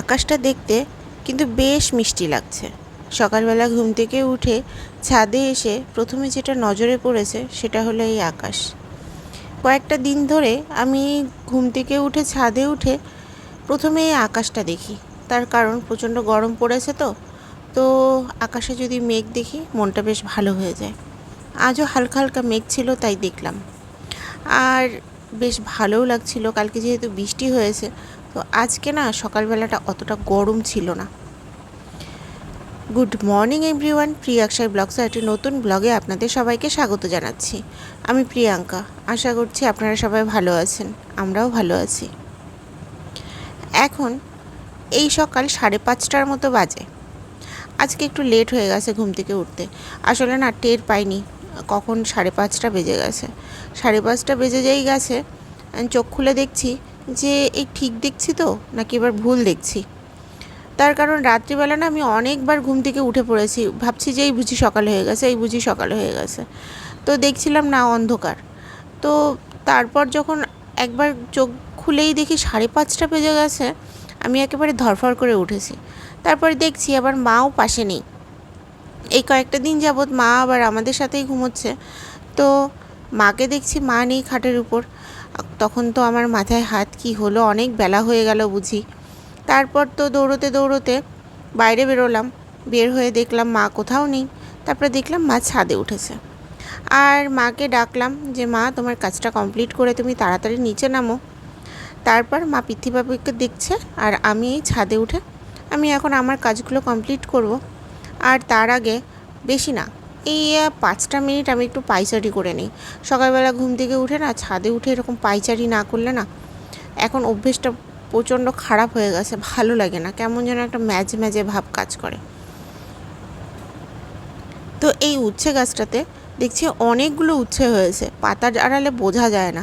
আকাশটা দেখতে কিন্তু বেশ মিষ্টি লাগছে। সকালবেলা ঘুম থেকে উঠে ছাদে এসে প্রথমে যেটা নজরে পড়েছে সেটা হলো এই আকাশ। কয়েকটা দিন ধরে আমি ঘুম থেকে উঠে ছাদে উঠে প্রথমে এই আকাশটা দেখি। তার কারণ প্রচণ্ড গরম পড়েছে তো তো আকাশে যদি মেঘ দেখি মনটা বেশ ভালো হয়ে যায়। আজও হালকা হালকা মেঘ ছিল তাই দেখলাম। আর বেশ ভালোও লাগছিল, কালকে যেহেতু বৃষ্টি হয়েছে তো আজকে না সকালবেলাটা অতটা গরম ছিল না। গুড মর্নিং এভরিওয়ান প্রিয়াক্ষার ব্লগস একটি নতুন ব্লগে আপনাদের সবাইকে স্বাগত জানাচ্ছি। আমি প্রিয়াঙ্কা, আশা করছি আপনারা সবাই ভালো আছেন, আমরাও ভালো আছি। এখন এই সকাল সাড়ে পাঁচটার মতো বাজে। আজকে একটু লেট হয়ে গেছে ঘুম থেকে উঠতে। আসলে না টের পাইনি, কখন সাড়ে পাঁচটা বেজে গেছে। সাড়ে পাঁচটা বেজে যেই গেছে, চোখ খুলে দেখছি যে এই ঠিক দেখছি তো, নাকি এবার ভুল দেখছি। তার কারণ রাত্রিবেলা না আমি অনেকবার ঘুম থেকে উঠে পড়েছি। ভাবছি যে এই বুঝি সকাল হয়ে গেছে, এই বুঝি সকাল হয়ে গেছে। তো দেখছিলাম না অন্ধকার। তো তারপর যখন একবার চোখ খুলেই দেখি সাড়ে পাঁচটা বেজে গেছে, আমি একেবারে ধরফর করে উঠেছি। তারপরে দেখছি আবার মাও পাশে নেই। এই কয়েকটা দিন যাবৎ মা আবার আমাদের সাথেই ঘুমোচ্ছে। তো মাকে দেখছি মা নেই খাটের উপর। তখন তো আমার মাথায় হাত কি হলো, অনেক বেলা হয়ে গেল বুঝি। তারপর তো দৌড়োতে দৌড়োতে বাইরে বেরোলাম, বের হয়ে দেখলাম মা কোথাও নেই, তারপরে দেখলাম মা ছাদে উঠেছে। আর মাকে ডাকলাম যে, মা, তোমার কাজটা কমপ্লিট করে তুমি তাড়াতাড়ি নিচে নামো। তারপর মা পৃথিবাবুকে দেখছে আর আমি এই ছাদে উঠে, আমি এখন আমার কাজগুলো কমপ্লিট করব। আর তার আগে বেশি না এই পাঁচটা মিনিট আমি একটু পাইচারি করে নিই। সকালবেলা ঘুম থেকে উঠে না ছাদে উঠে এরকম পাইচারি না করলে না এখন অভ্যেসটা প্রচণ্ড খারাপ হয়ে গেছে, ভালো লাগে না। কেমন যেন একটা ম্যাজ ম্যাজে ভাব কাজ করে। তো এই উচ্ছে গাছটাতে দেখছি অনেকগুলো উচ্ছে হয়েছে। পাতার আড়ালে বোঝা যায় না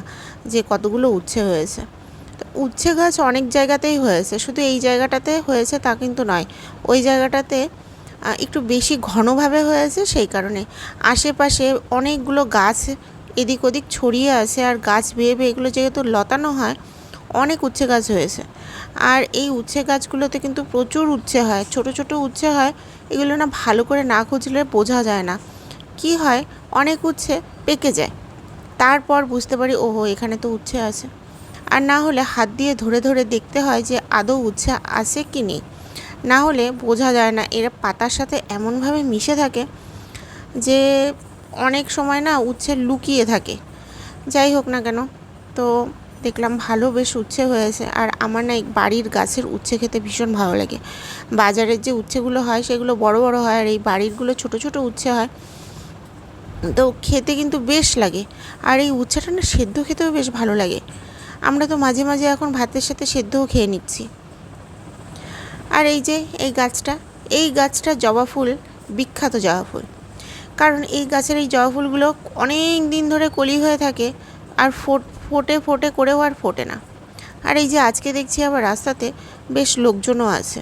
যে কতগুলো উচ্ছে হয়েছে। তো উচ্ছে গাছ অনেক জায়গাতেই হয়েছে। শুধু এই জায়গাটাতে হয়েছে তা কিন্তু নয়, ওই জায়গাটাতে একটু বেশি ঘনভাবে হয়েছে, সেই কারণে আশেপাশে অনেকগুলো গাছ এদিক ওদিক ছড়িয়ে আছে, আর গাছ বেয়ে বেয়ে এগুলো যেহেতু লতানো হয়, অনেক উচ্ছে গাছ হয়েছে। আর এই উচ্ছে গাছগুলোতে কিন্তু প্রচুর উচ্ছে হয়, ছোট ছোট উচ্ছে হয়, এগুলো না ভালো করে না খুঁজলে বোঝা যায় না। কি হয়, অনেক উচ্ছে পেকে যায়, তারপর বুঝতে পারি, ওহো, এখানে তো উচ্ছে আছে। আর না হলে হাত দিয়ে ধরে ধরে দেখতে হয় যে আদৌ উচ্ছে আছে কি নেই। না হলে বোঝা যায় না, এরা পাতার সাথে এমনভাবে মিশে থাকে যে অনেক সময় না উচ্ছে লুকিয়ে থাকে। যাই হোক না কেন, তো দেখলাম ভালো বেশ উচ্ছে হয়েছে। আর আমার না বাড়ির গাছের উচ্ছে খেতে ভীষণ ভালো লাগে। বাজারের যে উচ্ছেগুলো হয় সেগুলো বড় বড় হয় আর এই বাড়িরগুলো ছোট ছোট উচ্ছে হয়। তো খেতে কিন্তু বেশ লাগে। আর এই উচ্ছেটা না সেদ্ধ খেতেও বেশ ভালো লাগে। আমরা তো মাঝে মাঝে এখন ভাতের সাথে সেদ্ধও খেয়ে নিচ্ছি। আর এই যে এই গাছটা এই গাছটা জবা ফুল, বিখ্যাত জবা ফুল। কারণ এই গাছের এই জবা ফুলগুলো অনেক দিন ধরে কলি হয়ে থাকে, আর ফোট, ফোটে ফোটে করেও আর ফোটে না। আর এই যে আজকে দেখছি আবার রাস্তাতে বেশ লোকজনও আছে।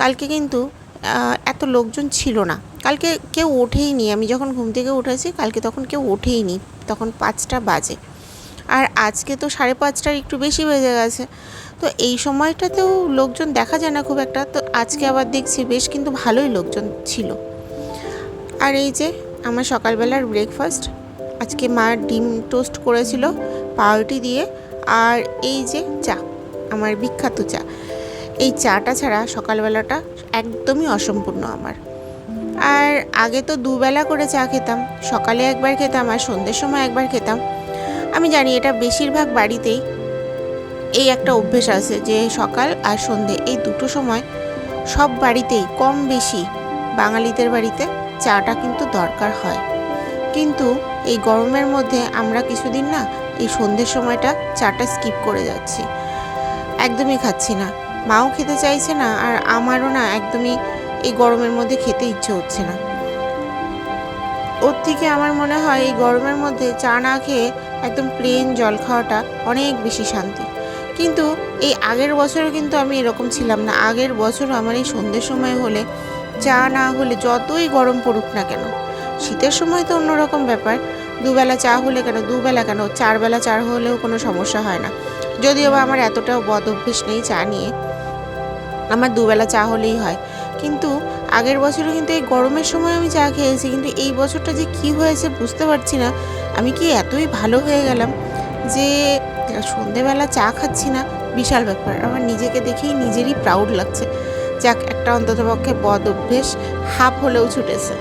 কালকে কিন্তু এত লোকজন ছিল না। কালকে কেউ ওঠেই নি আমি যখন ঘুম থেকে উঠেছি, কালকে তখন কেউ ওঠেই নি তখন পাঁচটা বাজে। আর আজকে তো সাড়ে পাঁচটার একটু বেশি বেজে গেছে। তো এই সময়টাতেও লোকজন দেখা যায় না খুব একটা। তো আজকে আবার দেখছি বেশ কিন্তু ভালোই লোকজন ছিল। আর এই যে আমার সকালবেলার ব্রেকফাস্ট আজকে মা ডিম টোস্ট করেছিল পাউরুটি দিয়ে। আর এই যে চা, আমার বিখ্যাত চা। এই চাটা ছাড়া সকালবেলাটা একদমই অসম্পূর্ণ আমার। আর আগে তো দুবেলা করে চা খেতাম, সকালে একবার খেতাম আর সন্ধ্যের সময় একবার খেতাম। আমি জানি এটা বেশিরভাগ বাড়িতেই এই একটা অভ্যেস আছে যে সকাল আর সন্ধে এই দুটো সময় সব বাড়িতেই কম বেশি বাঙালিদের বাড়িতে চাটা কিন্তু দরকার হয়। কিন্তু এই গরমের মধ্যে আমরা কিছুদিন না এই সন্ধ্যের সময়টা চাটা স্কিপ করে যাচ্ছি। একদমই খাচ্ছি না। মাও খেতে চাইছে না আর আমারও না একদমই এই গরমের মধ্যে খেতে ইচ্ছে হচ্ছে না। ওর থেকে আমার মনে হয় এই গরমের মধ্যে চা না খেয়ে একদম প্লেন জল খাওয়াটা অনেক বেশি শান্তি। কিন্তু এই আগের বছরও কিন্তু আমি এরকম ছিলাম না। আগের বছরও আমার এই সন্ধ্যের সময় হলে, চা না হলে যতই গরম পড়ুক না কেন, শীতের সময় তো অন্যরকম ব্যাপার। দুবেলা চা হলে কেন, দুবেলা কেন, চারবেলা চা হলেও কোনো সমস্যা হয় না। যদিও বা আমার এতটাও বদ অভ্যেস নেই চা নিয়ে, আমার দুবেলা চা হলেই হয়। কিন্তু আগের বছরও কিন্তু এই গরমের সময় আমি চা খেয়েছি, কিন্তু এই বছরটা যে কি হয়েছে বুঝতে পারছি না। আমি কি এতই ভালো হয়ে গেলাম যে সন্ধেবেলা চা খাচ্ছি না? বিশাল ব্যাপার। আমার নিজেকে দেখেই নিজেরই প্রাউড লাগছে। যাক, একটা অন্ততপক্ষে বদ অভ্যেস হাফ হলেও ছুটেছে।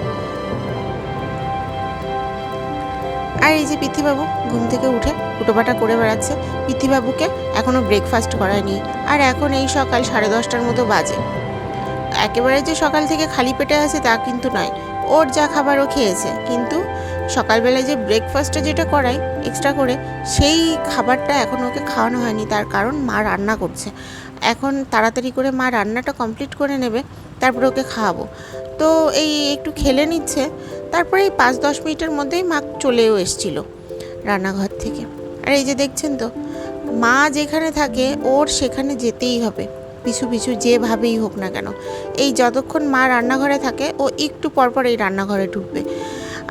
আর এই যে পিথিবাবু ঘুম থেকে উঠে উটোপাটা করে বেড়াচ্ছে। পিথিবাবুকে এখনও ব্রেকফাস্ট করায়নি। আর এখন এই সকাল সাড়ে দশটার মতো বাজে। একেবারে যে সকাল থেকে খালি পেটে আছে তা কিন্তু নয়। ওর যা খাবারও খেয়েছে। কিন্তু সকালবেলায় যে ব্রেকফাস্টটা যেটা করাই এক্সট্রা করে, সেই খাবারটা এখন ওকে খাওয়ানো হয়নি। তার কারণ মা রান্না করছে। এখন তাড়াতাড়ি করে মা রান্নাটা কমপ্লিট করে নেবে, তারপরে ওকে খাওয়াবো। তো এই একটু খেলে নিচ্ছে, তারপরে এই পাঁচ দশ মিনিটের মধ্যেই মা চলেও এসছিল রান্নাঘর থেকে। আর এই যে দেখছেন তো, মা যেখানে থাকে, ওর সেখানে যেতেই হবে। পিছু পিছু যেভাবেই হোক না কেন। এই যতক্ষণ মা রান্নাঘরে থাকে, ও একটু পরপর এই রান্নাঘরে ঢুকবে।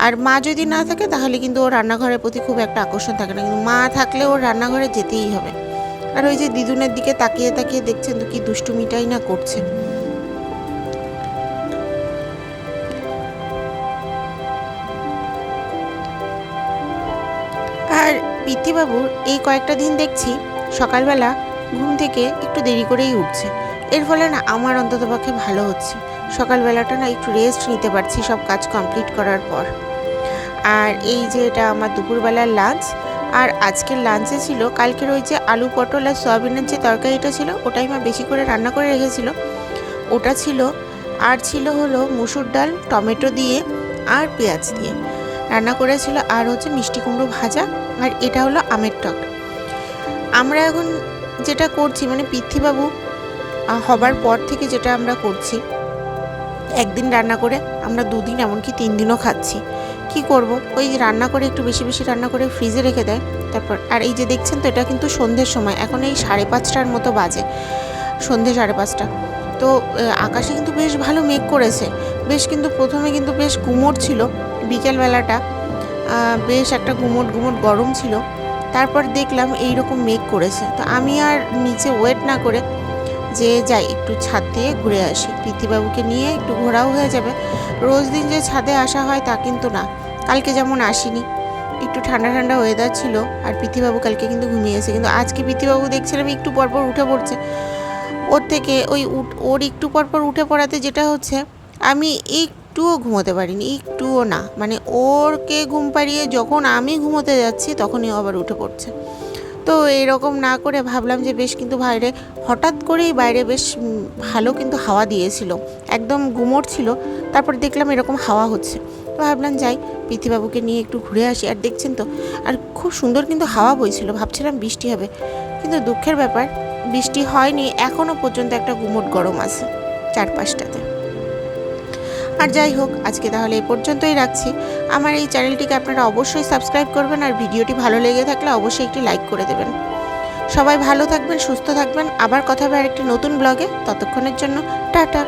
আর মা যদি না থাকে, তাহলে কিন্তু ওর রান্নাঘরের প্রতি খুব একটা আকর্ষণ থাকে না। কিন্তু মা থাকলে ওর রান্নাঘরে যেতেই হবে। আর ওই যে দিদুনের দিকে তাকিয়ে তাকিয়ে দেখছেন তো কি দুষ্টুমিটাই না করছে। আর পিতৃবাবুর এই কয়েকটা দিন দেখছি সকালবেলা ঘুম থেকে একটু দেরি করেই উঠছে। এর ফলে না আমার অন্ততপক্ষে ভালো হচ্ছে। সকালবেলাটা না একটু রেস্ট নিতে পারছি, সব কাজ কমপ্লিট করার পর। আর এই যে এটা আমার দুপুরবেলার লাঞ্চ আর আজকের লাঞ্চে ছিল, কালকের ওই যে আলু পটল আর সয়াবিনের যে তরকারিটা ছিল, ওটাই মা বেশি করে রান্না করে রেখেছিল। ওটা ছিল, আর ছিল হলো মুসুর ডাল, টমেটো দিয়ে আর পেঁয়াজ দিয়ে। রান্না করেছিল আর হচ্ছে মিষ্টি কুমড়ো ভাজা, আর এটা হলো আমের টক। আমরা এখন যেটা করছি মানে পৃথ্বীবাবু হবার পর থেকে যেটা আমরা করছি একদিন রান্না করে আমরা দুদিন এমনকি তিন দিনও খাচ্ছি। কি করব? ওই রান্না করে একটু বেশি বেশি রান্না করে ফ্রিজে রেখে দেয়। তারপর, আর এই যে দেখছেন তো, এটা কিন্তু সন্ধ্যের সময়। এখন এই সাড়ে পাঁচটার মতো বাজে। সন্ধে সাড়ে পাঁচটা। তো আকাশে কিন্তু বেশ ভালো মেঘ করেছে। বেশ কিন্তু প্রথমে কিন্তু বেশ গুমোট ছিল বিকেলবেলাটা। বেশ একটা গুমোট গুমোট গরম ছিল। তারপর দেখলাম এই রকম মেঘ করেছে। তো আমি আর নিচে ওয়েট না করে যে যাই, একটু ছাদ দিয়ে ঘুরে আসি। প্রীতিবাবুকে নিয়ে একটু ঘোরাও হয়ে যাবে। রোজ দিন যে ছাদে আসা হয় তা কিন্তু না। কালকে যেমন আসিনি। একটু ঠান্ডা ঠান্ডা ওয়েদার ছিল আর প্রীতিবাবু কালকে কিন্তু ঘুমিয়েছে কিন্তু আজকে প্রীতিবাবু দেখছিলাম একটু পরপর উঠে পড়ছে। ওর থেকে ওই ওর একটু পরপর উঠে পড়াতে যেটা হচ্ছে, আমি একটুও ঘুমোতে পারিনি, একটুও না। মানে ওরকে ঘুম পাড়িয়ে যখন আমি ঘুমোতে যাচ্ছি, তখনই আবার উঠে পড়ছে। তো এরকম না করে ভাবলাম যে বেশ কিন্তু বাইরে হঠাৎ করেই বাইরে বেশ ভালো কিন্তু হাওয়া দিয়েছিল। একদম গুমোট ছিল। তারপর দেখলাম এরকম হাওয়া হচ্ছে। তো ভাবলাম যাই প্রীতিবাবুকে নিয়ে একটু ঘুরে আসি। আর দেখছেন তো, আর খুব সুন্দর কিন্তু হাওয়া বইছিল। ভাবছিলাম বৃষ্টি হবে। কিন্তু দুঃখের ব্যাপার, বৃষ্টি হয়নি। এখনও পর্যন্ত একটা গুমোট গরম আছে চারপাশটাতে। আর যাই হোক, আজকে তাহলে এ পর্যন্তই রাখছি। আমার এই চ্যানেলটিকে আপনারা অবশ্যই সাবস্ক্রাইব করবেন আর ভিডিওটি ভালো লেগে থাকলে অবশ্যই একটি লাইক করে দেবেন। সবাই ভালো থাকবেন, সুস্থ থাকবেন। আবার কথা হবে আর একটি নতুন ব্লগে। ততক্ষণের জন্য, টাটা।